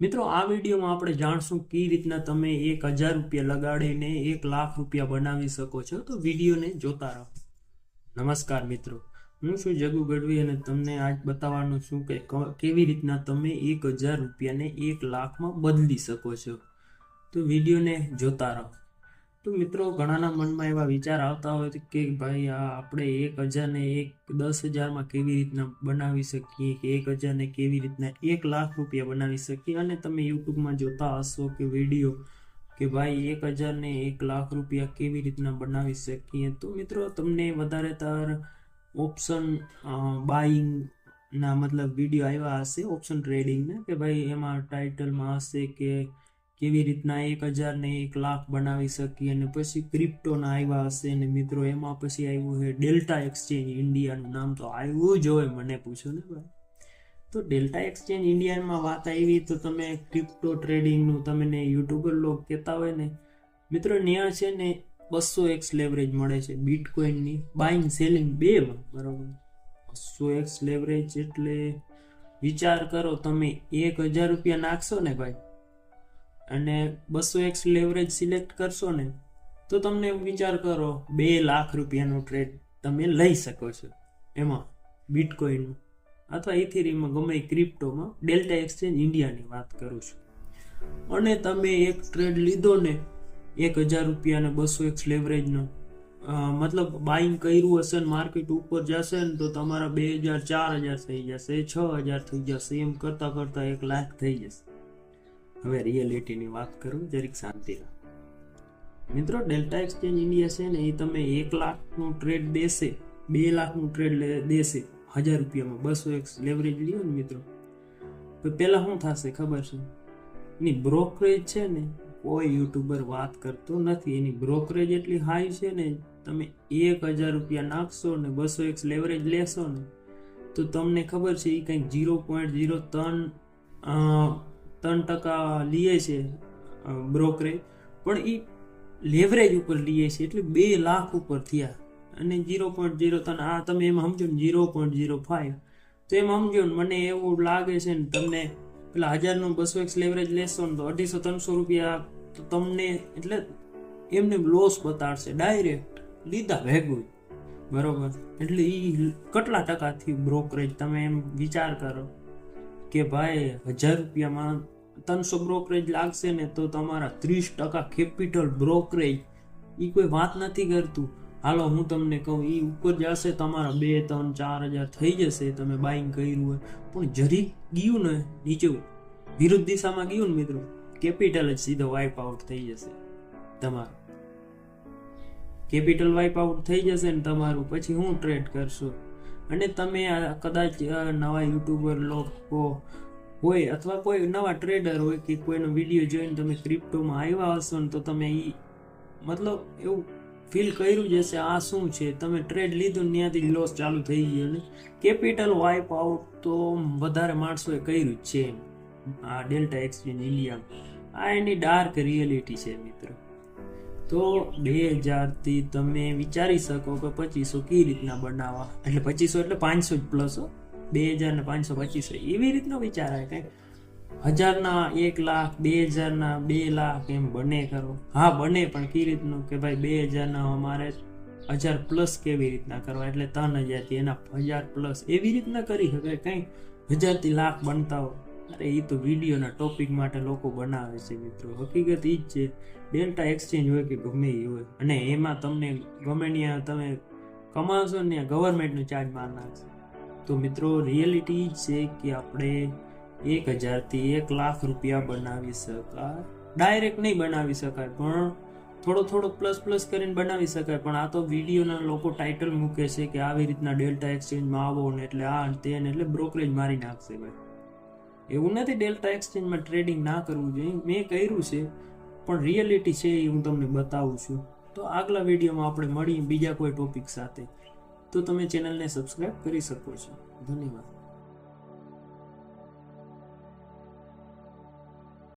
મિત્રો, આ વિડીયોમાં આપણે જાણશું કઈ રીતના તમે એક હજાર રૂપિયા લગાડીને એક લાખ રૂપિયા બનાવી શકો છો. તો વિડીયોને જોતા રહો. નમસ્કાર મિત્રો. હું છું જગુ ગઢવી અને તમને આજ બતાવવાનું છું કે કેવી રીતના તમે એક હજાર રૂપિયાને એક લાખમાં બદલી શકો છો. તો વિડીયોને જોતા રહો. તો મિત્રો ઘણાના મનમાં એવા વિચાર આવતા હોય કે ભાઈ, આ આપણે એક હજારને એક દસ હજારમાં કેવી રીતના બનાવી શકીએ કે એક હજારને કેવી રીતના એક લાખ રૂપિયા બનાવી શકીએ? અને તમે યુટ્યુબમાં જોતા હશો કે વીડિયો કે ભાઈ, એક હજારને એક લાખ રૂપિયા કેવી રીતના બનાવી શકીએ? તો મિત્રો તમને વધારે તાર ઓપ્શન બાઇંગ ના મતલબ વીડિયો આવ્યા હશે, ઓપ્શન ટ્રેડિંગના, કે ભાઈ એમાં ટાઇટલમાં હશે કે કેવી રીતના એક હજાર ને એક લાખ બનાવી શકીએ અને પછી ક્રિપ્ટોના આવ્યા હશે ને મિત્રો એમાં પછી આવ્યું છે ડેલ્ટા એક્સચેન્જ ઇન્ડિયાનું નામ તો આવ્યું જ હોય મને પૂછો ને ભાઈ. તો ડેલ્ટા એક્સચેન્જ ઇન્ડિયામાં વાત આવી તો તમે ક્રિપ્ટો ટ્રેડિંગનું તમને યુટ્યુબર લોકો કહેતા હોય ને. મિત્રો ત્યાં છે ને બસો એક્સ લેવરેજ મળે છે બિટકોઇનની બાઇંગ સેલિંગ બેમાં બરાબર. બસો એક્સ લેવરેજ એટલે વિચાર કરો તમે એક હજાર રૂપિયા નાખશો ને ભાઈ અને બસો એક્સ લેવરેજ સિલેક્ટ કરશો ને, તો તમને વિચાર કરો, બે લાખ રૂપિયાનો ટ્રેડ તમે લઈ શકો છો. એમાં બિટકોઇનનું અથવા ઇથેરિયમમાં ગમે ક્રિપ્ટોમાં ડેલ્ટા એક્સચેન્જ ઇન્ડિયાની વાત કરું છું. અને તમે એક ટ્રેડ લીધો ને, એક હજાર રૂપિયાને બસો એક્સ લેવરેજનો મતલબ બાઇંગ કર્યું હશે ને માર્કેટ ઉપર જશે ને, તો તમારા બે હજાર ચાર હજાર થઈ જશે, છ હજાર થઈ જશે, એમ કરતાં કરતાં એક લાખ થઈ જશે. હવે રિયાલિટીની વાત કરું, જરીક શાંતિ મિત્રો ડેલ્ટા એક્સચેન્જ ઇન્ડિયા છે ને એ તમે એક લાખનું ટ્રેડ દેશે, બે લાખનું ટ્રેડ દેશે, હજાર રૂપિયામાં. બસો એક્સ લેવરેજ લ્યો ને મિત્રો. તો પહેલાં શું થશે ખબર છે? એની બ્રોકરેજ છે ને, કોઈ યુટ્યુબર વાત કરતો નથી. એની બ્રોકરેજ એટલી હાઈ છે ને, તમે એક હજાર રૂપિયા નાખશો ને બસો એક્સ લેવરેજ લેશો ને, તો તમને ખબર છે એ કંઈક ઝીરો પોઈન્ટ ઝીરો ત્રણ ત્રણ ટકા લીએ છે બ્રોકરેજ પણ એ લેવરેજ ઉપર લીએ છે, એટલે બે લાખ ઉપર થયા. અને જીરો પોઈન્ટ ઝીરો ત્રણ, આ તમે એમ સમજો ને ઝીરો પોઈન્ટ ઝીરો ફાઈવ તો એમ સમજો ને, મને એવું લાગે છે ને, તમને પેલા હજારનું બસો એક્સ લેવરેજ લેશો ને, તો અઢીસો ત્રણસો રૂપિયા તો તમને, એટલે એમને લોસ બતાડશે ડાયરેક્ટ લીધા ભેગું. બરોબર? એટલે એ કેટલા ટકાથી બ્રોકરેજ તમે એમ વિચાર કરો? કે ભાઈ, હજાર રૂપિયામાં ત્રણસો બ્રોકરેજ લાગશે ને તો તમારા ત્રીસ ટકા કેપિટલ બ્રોકરેજ એ કોઈ વાત નથી કરતું. હાલો, હું તમને કહું એ ઉપર જશે, તમારા બે, ત્રણ, ચાર હજાર થઈ જશે, તમે બાઇંગ કર્યું હોય. પણ જરી ગયું ને, નીચે વિરુદ્ધ દિશામાં ગયું ને મિત્રો કેપિટલ જ સીધો વાઇપ આઉટ થઈ જશે. તમારું. કેપિટલ વાઇપ આઉટ થઈ જશે ને તમારું, પછી હું ટ્રેડ કરશો? અને તમે કદાચ નવા યુટ્યુબર લોકો હોય અથવા કોઈ નવા ટ્રેડર હોય કે કોઈનો વીડિયો જોઈને તમે ક્રિપ્ટોમાં આવ્યા હશો ને તો તમે એ મતલબ એવું ફીલ કર્યું જ હશે, આ શું છે? તમે ટ્રેડ લીધું ત્યાંથી લોસ ચાલુ થઈ ગયો ને. કેપિટલ વાઇપ આઉટ તો વધારે માણસોએ કર્યું જ છે. આ ડેલ્ટા એક્સચેન્જ ઇન્ડિયામાં આ એની ડાર્ક રિયલિટી છે મિત્રો. તો બે હજારથી તમે વિચારી શકો કે પચીસો કઈ રીતના બનાવવા? એટલે પચીસો એટલે પાંચસો જ પ્લસ હો. બે હજાર ને પાંચસો પચીસો એવી રીતનો વિચાર આવે કંઈક હજારના એક લાખ, બે હજારના બે લાખ એમ બને કરો હા, બને, પણ કઈ રીતનું? કે ભાઈ બે હજારના અમારે હજાર પ્લસ કેવી રીતના કરવા? એટલે ત્રણ હજારથી એના હજાર પ્લસ એવી રીતના કરી શકાય કંઈક હજારથી લાખ બનતા હોય. અરે એ તો વિડીયોના ટોપિક માટે લોકો બનાવે છે મિત્રો. હકીકત એ જ છે. ડેલ્ટા એક્સચેન્જ હોય કે ગમે એ હોય. અને એમાં તમને ગમે ત્યાં તમે કમાશો ને ત્યાં ગવર્મેન્ટનો ચાર્જ માર નાખશે તો મિત્રો રિયાલિટી જ છે કે આપણે એક હજારથી એક લાખ રૂપિયા બનાવી શકાય. ડાયરેક્ટ નહીં બનાવી શકાય, પણ થોડો થોડો પ્લસ પ્લસ કરીને બનાવી શકાય. પણ આ તો વિડીયોના લોકો ટાઇટલ મૂકે છે કે આવી રીતના ડેલ્ટા એક્સચેન્જમાં આવો ને એટલે આ તે એટલે બ્રોકરેજ મારી નાખશે ભાઈ. એવું નથી ડેલ્ટા એક્સચેન્જમાં ટ્રેડિંગ ના કરવું જોઈએ. મેં કર્યું છે, પણ રિયાલિટી છે એ હું તમને બતાવું છું. તો આગલા વિડીયોમાં આપણે મળીએ બીજા કોઈ ટોપિક સાથે. તો તમે ચેનલને સબસ્ક્રાઈબ કરી શકો છો. ધન્યવાદ.